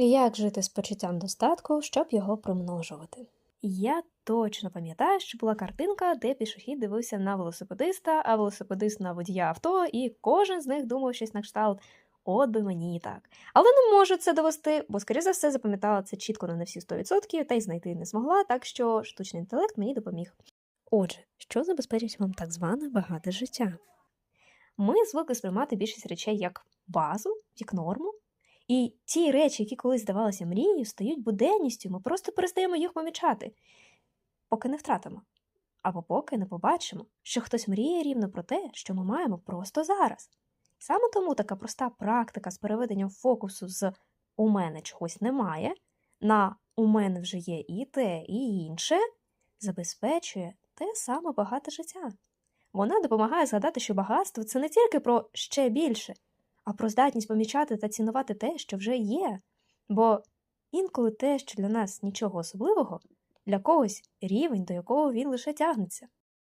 Як жити з почуттям достатку, щоб його примножувати? Я точно пам'ятаю, що була картинка, де пішохід дивився на велосипедиста, а велосипедист на водія авто, і кожен з них думав щось на кшталт. От би мені і так. Але не можу це довести, бо, скоріше за все, запам'ятала це чітко на не всі 100%, та й знайти не змогла, так що штучний інтелект мені допоміг. Отже, що забезпечить вам так зване багате життя? Ми звикли сприймати більшість речей як базу, як норму. І ті речі, які колись здавалися мрією, стають буденністю, ми просто перестаємо їх помічати, поки не втратимо. Або поки не побачимо, що хтось мріє рівно про те, що ми маємо просто зараз. Саме тому така проста практика з переведенням фокусу з у мене чогось немає на у мене вже є і те, і інше забезпечує те саме багате життя. Вона допомагає згадати, що багатство це не тільки про ще більше, а про здатність помічати та цінувати те, що вже є. Бо інколи те, що для нас нічого особливого, для когось рівень, до якого він лише тягнеться.